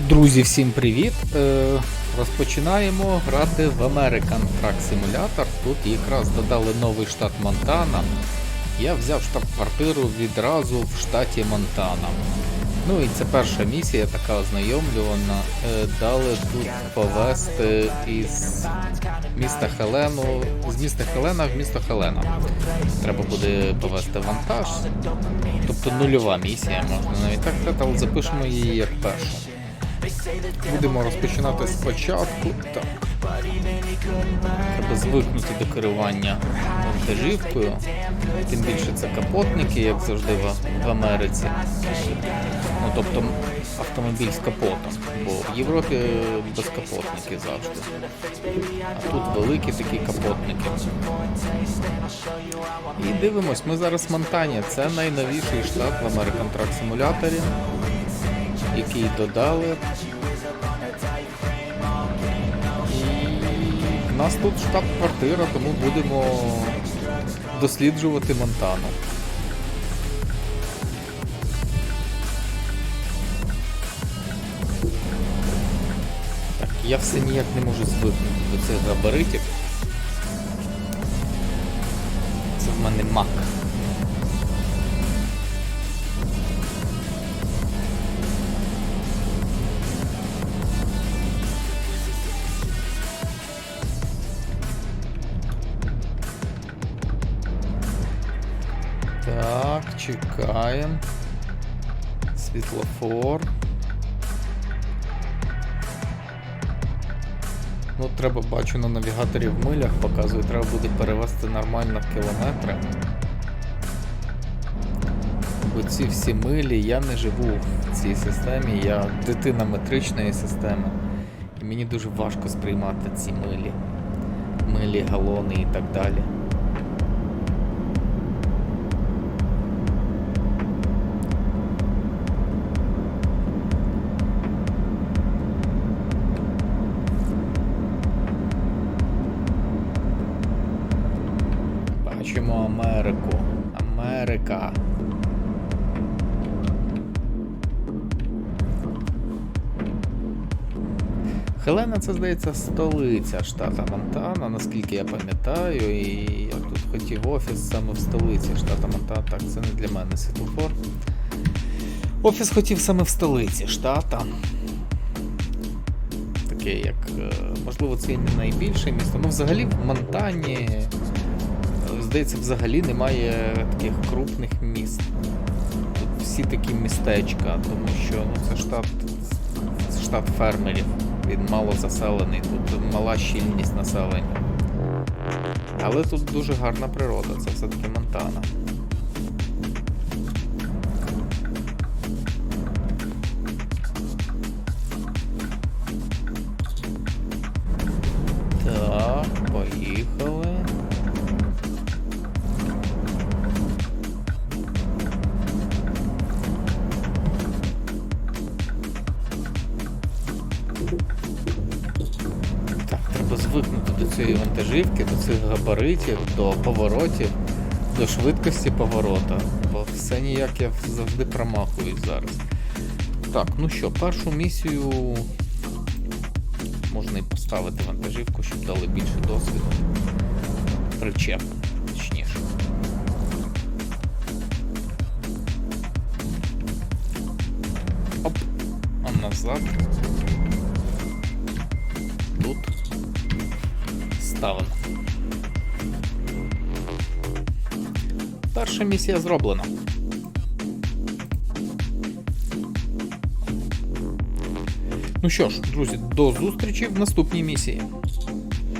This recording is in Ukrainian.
Друзі, всім привіт! Е, розпочинаємо грати в American Truck Simulator. Тут якраз додали новий штат Монтана. Я взяв штаб-квартиру відразу в штаті Монтана. Ну і це перша місія, така ознайомлювана. Е, дали тут повезти із міста Хелену, з міста Хелена в місто Хелена. Треба буде повезти вантаж. Тобто нульова місія, можна навіть так сказати, але запишемо її як першу. Будемо розпочинати спочатку. Треба звикнути до керування вантажівкою. Тим більше це капотники, як завжди в, Америці. Ну, тобто автомобіль з капотом, бо в Європі безкапотники завжди. А тут великі такі капотники. І дивимось, ми зараз в Монтані. Це найновіший штат в American Truck який додали. В нас тут штаб-квартира, тому будемо досліджувати Монтану. Так, я все ніяк не можу звикнути до цих габаритів. Це в мене мак. Так, чекаємо. Світлофор. Ну, треба, бачу, на навігаторі в милях показує, треба буде перевести нормально в кілометри. Бо ці всі милі, я не живу в цій системі, я дитина метричної системи. І мені дуже важко сприймати ці милі. Милі, галони і так далі. Бачимо Америку. Америка. Хелена це здається столиця штата Монтана, наскільки я пам'ятаю, і я тут хотів офіс саме в столиці штата Монтана. Так, це не для мене світлофор. Офіс хотів саме в столиці штата. Таке, як, е, можливо, це і не найбільше місто. Ну, взагалі в Монтані, здається, взагалі немає таких крупних міст. Тут всі такі містечка, тому що ну, це штат, штат фермерів. Він мало заселений, тут мала щільність населення. Але тут дуже гарна природа, це все-таки Монтана. Так, поїхали. Звикнути до цієї вантажівки, до цих габаритів, до поворотів, до швидкості поворота. Бо все ніяк я завжди промахуюсь зараз. Так, ну що, першу місію можна і поставити вантажівку, щоб дали більше досвіду. Причеп, точніше. Оп, а назад. Ставимо. Перша місія зроблена. Ну що ж, друзі, до зустрічі в наступній місії.